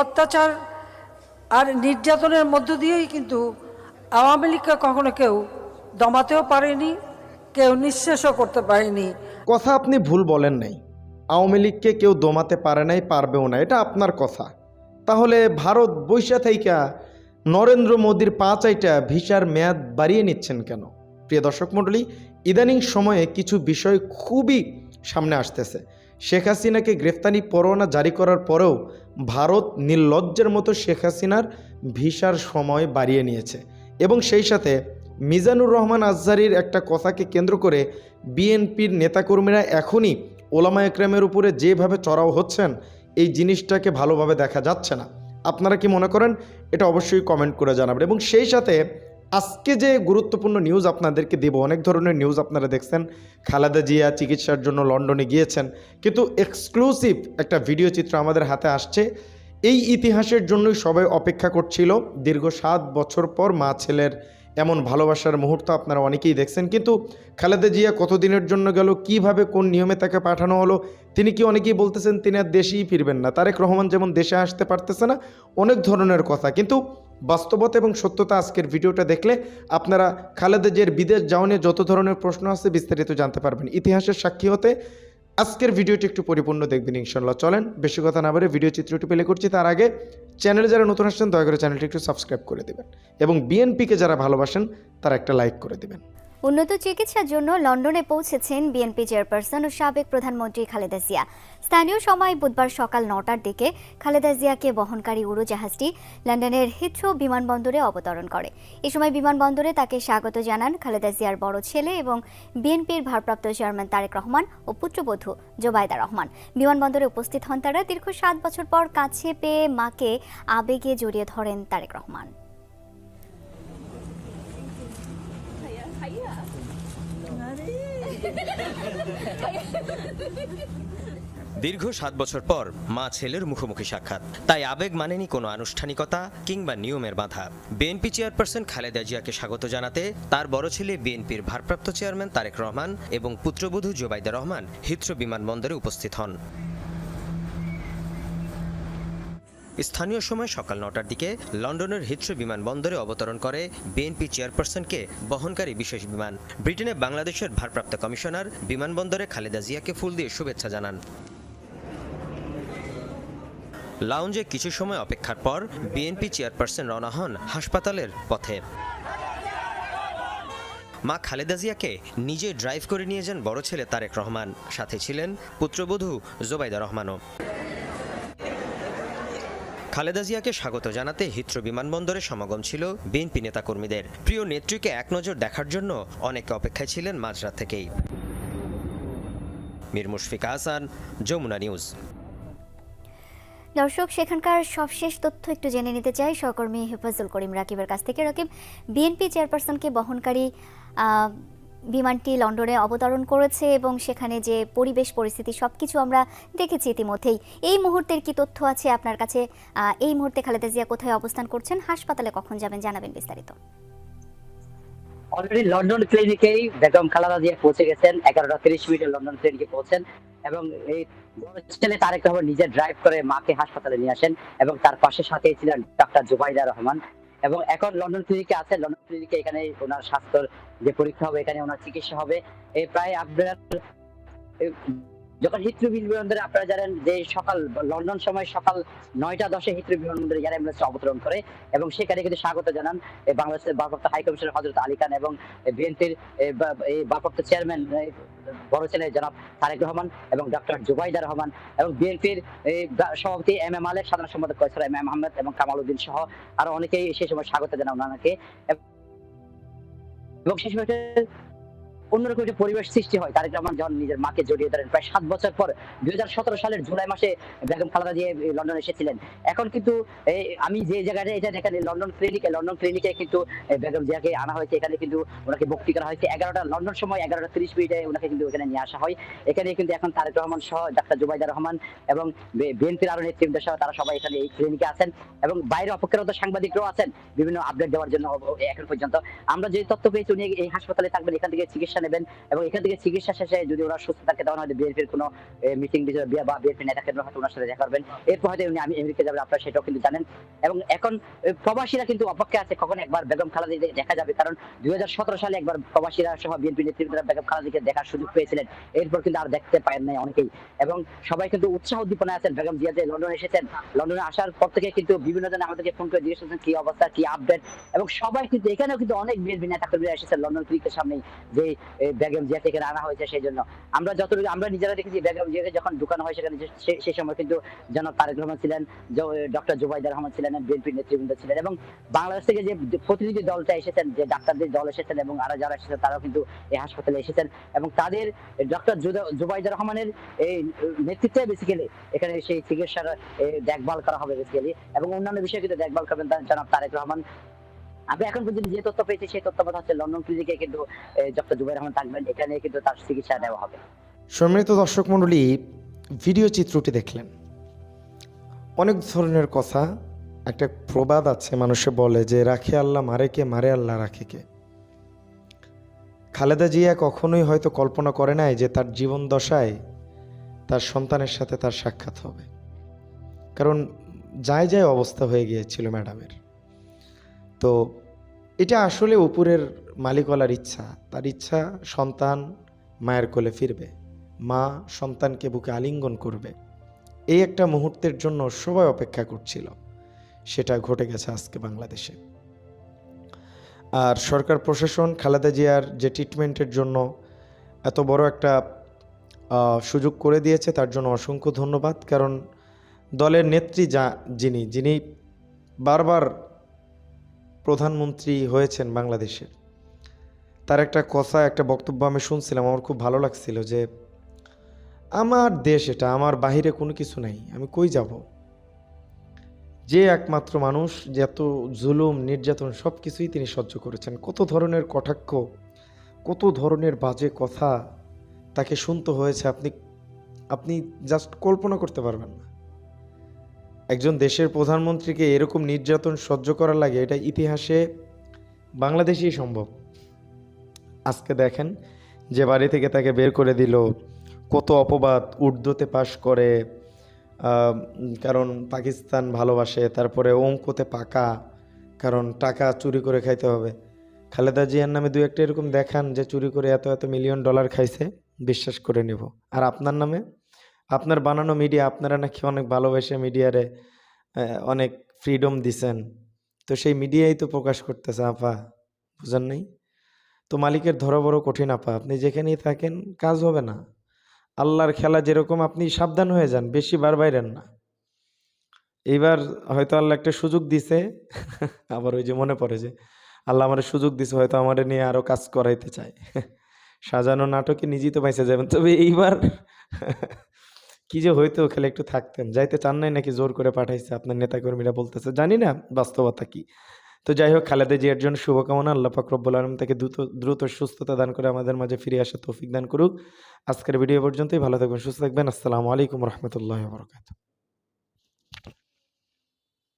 অত্যাচার আর নির্যাতনের মধ্য দিয়েই কিন্তু আওয়ামী লীগকে কখনো কেউ দমাতেও পারেনি, কেউ নিঃশেষও করতে পারেনি। কথা আপনি ভুল বলেন নাই। আওয়ামী লীগকে কেউ দমাতে পারে নাই, পারবেও না, এটা আপনার কথা। তাহলে ভারত বৈশা থাইকা নরেন্দ্র মোদীর পাঁচ আইটা ভিসার মেয়াদ বাড়িয়ে নিচ্ছেন কেন? প্রিয় দর্শক মণ্ডলী, ইদানিং সময়ে কিছু বিষয় খুবই সামনে আসতেছে। শেখ হাসিনাকে গ্রেফতারি পরোয়ানা জারি করার পরেও ভারত নির্লজ্জের মতো শেখ হাসিনার ভিসার সময় বাড়িয়ে নিয়েছে। এবং সেই সাথে মিজানুর রহমান আজহারির একটা কথাকে কেন্দ্র করে বিএনপির নেতাকর্মীরা এখনই ওলামা একরামের উপরে যেভাবে চড়াও হচ্ছেন, এই জিনিসটাকে ভালোভাবে দেখা যাচ্ছে না। আপনারা কি মনে করেন? এটা অবশ্যই কমেন্ট করে জানাবেন। এবং সেই সাথে আজকে যে গুরুত্বপূর্ণ নিউজ আপনাদেরকে দেব, অনেক ধরনের নিউজ আপনারা দেখছেন। খালেদা জিয়া চিকিৎসার জন্য লন্ডনে গিয়েছেন। কিন্তু এক্সক্লুসিভ একটা ভিডিও চিত্র আমাদের হাতে আসছে। এই ইতিহাসের জন্যই সবাই অপেক্ষা করছিল। দীর্ঘ সাত বছর পর মা ছেলের এমন ভালোবাসার মুহূর্ত আপনারা অনেকেই দেখছেন। কিন্তু খালেদা জিয়া কতদিনের জন্য গেল? কীভাবে কোন নিয়মে তাকে পাঠানো হলো? তিনি কি অনেকেই বলতেছেন, তিনি আর দেশেই ফিরবেন না। তারেক রহমান যেমন দেশে আসতে পারতেছে না, অনেক ধরনের কথা। কিন্তু বাস্তবতা এবং সত্যতা আজকের ভিডিওটা দেখলে আপনারা খালেদা জিয়ার বিদেশ যাওয়া যত ধরনের প্রশ্ন আছে বিস্তারিত জানতে পারবেন। ইতিহাসের সাক্ষী হতে আজকের ভিডিওটি একটু পরিপূর্ণ দেখবেন ইনশাল্লাহ চলেন, বেশি কথা না বলে ভিডিও চিত্রটি পেলে করছি, তার আগে চ্যানেলে যারা নতুন আসছেন, দয়া করে চ্যানেলটি একটু সাবস্ক্রাইব করে দেবেন এবং বিএনপিকে যারা ভালোবাসেন, তারা একটা লাইক করে দেবেন। উন্নত চিকিৎসার জন্য লন্ডনে পৌঁছেছেন বিএনপি চেয়ারপারসন ও সাবেক প্রধানমন্ত্রী খালেদা জিয়া। স্থানীয় সময় বুধবার সকাল নটার দিকে খালেদা জিয়াকে বহনকারী উড়োজাহাজটি লন্ডনের হিথ্রো বিমানবন্দরে অবতরণ করে। এ সময় বিমানবন্দরে তাকে স্বাগত জানান খালেদা জিয়ার বড় ছেলে এবং বিএনপির ভারপ্রাপ্ত চেয়ারম্যান তারেক রহমান ও পুত্রবধূ জোবায়দা রহমান। বিমানবন্দরে উপস্থিত হন তারা দীর্ঘ সাত বছর পর কাছে পেয়ে মাকে আবেগে জড়িয়ে ধরেন তারেক রহমান। দীর্ঘ সাত বছর পর মা ছেলের মুখোমুখি সাক্ষাৎ। তাই আবেগ মানেনি কোনো আনুষ্ঠানিকতা কিংবা নিয়মের বাধা। বিএনপি চেয়ারপারসন খালেদা জিয়াকে স্বাগত জানাতে তার বড় ছেলে বিএনপির ভারপ্রাপ্ত চেয়ারম্যান তারেক রহমান এবং পুত্রবধূ জোবাইদা রহমান হিত্র বিমানবন্দরে উপস্থিত হন। স্থানীয় সময় সকাল নটার দিকে লন্ডনের হিথ্রো বিমানবন্দরে অবতরণ করে বিএনপি চেয়ারপারসনকে বহনকারী বিশেষ বিমান। ব্রিটেনে বাংলাদেশের ভারপ্রাপ্ত কমিশনার বিমানবন্দরে খালেদা জিয়াকে ফুল দিয়ে শুভেচ্ছা জানান। লাউঞ্জে কিছু সময় অপেক্ষার পর বিএনপি চেয়ারপারসন রওনা হন হাসপাতালের পথে। মা খালেদা জিয়াকে নিজে ড্রাইভ করে নিয়ে যান বড় ছেলে তারেক রহমান। সাথে ছিলেন পুত্রবধূ জোবাইদা রহমানও। খালেদা জিয়াকে স্বাগত জানাতে হিথ্রো বিমানবন্দরে সমাগম ছিল বিএনপি নেতাকর্মীদের। প্রিয় নেত্রীকে এক নজর দেখার জন্য অনেকে অপেক্ষায় ছিলেন মাঝরাত থেকেই। মীর মুশফিকা হাসান যমুনা নিউজ। দর্শক, সেখানকার সবশেষ তথ্য একটু জেনে নিতে চাই। সহকর্মী হেফাজুল করিম রাকিবের কাছ থেকে। রাকিব, বিএনপি চেয়ারপারসনকে বহনকারী বিমানটি লন্ডনে অবতরণ করেছে এবং সেখানে যে পরিবেশ পরিস্থিতি সবকিছু আমরা দেখেছি ইতিমধ্যেই। এই মুহূর্তের কি তথ্য আছে আপনার কাছে? এই মুহূর্তে খালেদা জিয়া কোথায় অবস্থান করছেন? হাসপাতালে কখন যাবেন জানাবেন বিস্তারিত। অলরেডি লন্ডন ক্লিনিকেই বেগম খালেদা জিয়া পৌঁছে গেছেন। এগারোটা তিরিশ মিনিটে লন্ডন ক্লিনিকে পৌঁছেন এবং এই ছেলে তারেক রহমান নিজে ড্রাইভ করে মাকে হাসপাতালে নিয়ে আসেন এবং তার পাশে সাথে ছিলেন ডাক্তার জুবাইদা রহমান। এবং এখন লন্ডন ক্লিনিকে আছে, লন্ডন ক্লিনিকে এখানে ওনার স্বাস্থ্যের যে পরীক্ষা হবে, এখানে ওনার চিকিৎসা হবে। এই প্রায় আপনার যখন হিথ্রু বিমানবন্দরে আপনারা জানেন যে সকাল, লন্ডন সময় সকাল নয়টা দশে হিথ্রু বিমানবন্দরে এয়ার অ্যাম্বুলেন্স অবতরণ করে এবং সেখানে কিন্তু স্বাগত জানান বাংলাদেশের ভারপ্রাপ্ত হাই হজরত আলী খান এবং বিএনপির ভারপ্রাপ্ত চেয়ারম্যান বড় ছেলে জনাব তারেক রহমান এবং ডক্টর জুবাইদা রহমান এবং বিএনপির সভাপতি এম এম আলেক সাধারণ সম্পাদক কয়সর এম এম আহমেদ এবং কামাল উদ্দিন সহ আরও অনেকেই সেই সময় স্বাগত জানান ওনাকে। এবং সেই সময় অন্যরকম একটা পরিবেশ সৃষ্টি হয়, তারেক রহমান যখন নিজের মাকে জড়িয়ে ধরেন, প্রায় সাত বছর পর দু হাজার সতেরো সালের জুলাই মাসে বেগম খালেদা জিয়া লন্ডনে এসেছিলেন। এখন কিন্তু আমি যে জায়গাটা, এটা দেখেন লন্ডন ক্লিনিকে লন্ডন ক্লিনিকে কিন্তু বেগম জিয়াকে আনা হয়েছে, এখানে কিন্তু ওনাকে ভক্তি করা হয়েছে। এগারোটা, লন্ডন সময় এগারোটা তিরিশ মিনিটে ওনাকে কিন্তু এখানে নিয়ে আসা হয়। এখানে কিন্তু এখন তারেক রহমান সহ ডাক্তার জুবাইদা রহমান এবং বিএনপির আরও নেতৃবৃন্দ সহ তারা সবাই এখানে এই ক্লিনিকে আছেন এবং বাইরে অপেক্ষারত সাংবাদিকরাও আছেন। বিভিন্ন আপডেট দেওয়ার জন্য এখন পর্যন্ত। আমরা যে তথ্য পেয়েছি, উনি এই হাসপাতালে থাকবেন, এখান থেকে চিকিৎসা নেবেন এবং এখান থেকে চিকিৎসা শেষে যদি ওরা সুস্থ থাকে, তখন হয়তো বিএনপির কোনো মিটিং বা বিএনপি নেতা কেন্দ্র হয়তো ওনার সাথে দেখা করবেন। এরপর হয়তো উনি আমি আমেরিকা যাবেন, আপনারা সেটাও কিন্তু জানেন। এবং এখন প্রবাসীরা কিন্তু অপেক্ষা আছে কখন একবার বেগম খালেদা দেখা যাবে, কারণ দুই সালে একবার প্রবাসীরা সহ বিএনপি নেতৃত্বরা বেগম খালেদাকে দেখার সুযোগ পেয়েছিলেন। এরপর কিন্তু আর দেখতে পারেন নাই অনেকেই। এবং সবাই কিন্তু উৎসাহ উদ্দীপনা আছেন, বেগম জিয়া যে লন্ডনে এসেছেন। লন্ডনে আসার পর থেকে কিন্তু বিভিন্ন জন আমাদেরকে ফোন করে জিজ্ঞেস করছেন, কি অবস্থা, কি আপডেট এবং সবাই কিন্তু এখানেও কিন্তু অনেক বিএনপি নেতা কর্মীরা এসেছেন লন্ডন ক্রিকের সামনে যে বেগম জিয়াকে এখানে আনা হয়েছে সেই জন্য আমরা যতটুকু আমরা নিজেরা দেখেছি, বেগম জিয়াকে যখন ঢুকানো হয় সেখানে সেই সময় কিন্তু জনাব তারেক রহমান ছিলেন ডক্টর জুবাইদার রহমান ছিলেন বিএনপি নেতৃবৃন্দ ছিলেন এবং বাংলাদেশ থেকে যে প্রতিনিধি দলটা এসেছেন, যে ডাক্তারদের দল এসেছেন এবং আরও যারা এসেছেন, তারাও কিন্তু এই হাসপাতালে এসেছেন এবং তাদের ডক্টর জুবাইদার রহমানের এই নেতৃত্বে বেসিক্যালি এখানে সেই চিকিৎসার দেখভাল করা হবে বেসিক্যালি এবং অন্যান্য বিষয়ে কিন্তু দেখভাল করবেন জনাব তারেক রহমান। আমি এখন পর্যন্ত যে তথ্য পেয়েছি সেই তথ্য মতো হচ্ছে লন্ডন ক্লিনিকে কিন্তু ডক্টর জুবাইর রহমান থাকবেন। এখানে কিন্তু তার চিকিৎসা দেওয়া হবে। সম্মানিত দর্শক মণ্ডলী ভিডিও চিত্রটি দেখলেন। অনেক ধরনের কথা, একটা প্রবাদ আছে, মানুষে বলে যে, রাখে আল্লাহ, মারে কে? মারে আল্লাহ, রাখে কে? খালেদা জিয়া কখনোই হয়তো কল্পনা করে নাই যে, তার জীবন দশায় তার সন্তানের সাথে তার সাক্ষাৎ হবে। কারণ, যায় যায় অবস্থা হয়ে গিয়েছিল ম্যাডামের। তো এটা আসলে উপরের মালিকলার ইচ্ছা। তার ইচ্ছা, সন্তান মায়ের কোলে ফিরবে। মা সন্তানকে বুকে আলিঙ্গন করবে। এই একটা মুহূর্তের জন্য সবাই অপেক্ষা করছিল। সেটা ঘটে গেছে আজকে বাংলাদেশে। আর সরকার প্রশাসন খালেদা জিয়ার যে ট্রিটমেন্টের জন্য এত বড় একটা সুযোগ করে দিয়েছে, তার জন্য অসংখ্য ধন্যবাদ। কারণ দলের নেত্রী যা, যিনি যিনি বারবার প্রধানমন্ত্রী হয়েছেন বাংলাদেশের। তার একটা কথা, একটা বক্তব্য আমি শুনছিলাম, আমার খুব ভালো লাগছিল যে, আমার দেশ এটা, আমার বাহিরে কোনো কিছু নাই, আমি কই যাব? যে একমাত্র মানুষ, যে এত জুলুম, নির্যাতন সব কিছুই তিনি সহ্য করেছেন। কত ধরনের কটাক্ষ, কত ধরনের বাজে কথা তাকে শুনতে হয়েছে, আপনি আপনি জাস্ট কল্পনা করতে পারবেন না। একজন দেশের প্রধানমন্ত্রীকে এরকম নির্যাতন সহ্য করা লাগে, এটা ইতিহাসে বাংলাদেশেই সম্ভব। আজকে দেখেন যে বাড়ি থেকে তাকে বের করে দিল, কত অপবাদ, উর্দুতে পাশ করে কারণ পাকিস্তান ভালোবাসে, তারপরে অঙ্কতে পাকা, কারণ টাকা চুরি করে খাইতে হবে। খালেদা জিয়ার নামে দু একটা এরকম দেখান যে চুরি করে এত এত মিলিয়ন ডলার খাইছে, বিশ্বাস করে নেব। আর আপনার নামে? আপনার বানানো মিডিয়া আপনারা নাকি অনেক ভালোবেসে মিডিয়ারে অনেক ফ্রিডম দিছেন। তো সেই মিডিয়াই তো প্রকাশ করতেছে, আপা, বুঝেন নাই? তো মালিকের ধরা বড় কঠিন, আপা। আপনি যেখানেই থাকেন, কাজ হবে না। আল্লাহর খেলা যেরকম, আপনি সাবধান হয়ে যান, বেশি বার বাইরেন না। এইবার হয়তো আল্লাহ একটা সুযোগ দিছে, আবার ওই যে মনে পড়ে যে, আল্লাহ আমার সুযোগ দিছে, হয়তো আমার নিয়ে আরও কাজ করাইতে চায়। সাজানো নাটকে নিজেই তো পাইছে যাবেন, তবে এইবার কি যে হইতো খেলে একটু থাকতেন। যাইতে চান নাই নাকি জোর করে পাঠাইছে, আপনার নেতাকর্মীরা বলতেছে, জানি না বাস্তবতা কি। তো যাই হোক, খালেদা জিয়ার জন্য শুভকামনা, আল্লাহ ফাকরব্বুল আলম তাকে দ্রুত দ্রুত সুস্থতা দান করে আমাদের মাঝে ফিরে আসা তৌফিক দান করুক। আজকের ভিডিও পর্যন্তই, ভালো থাকবেন, সুস্থ থাকবেন। আসসালামু আলাইকুম রহমতুল্লাহ বরকাত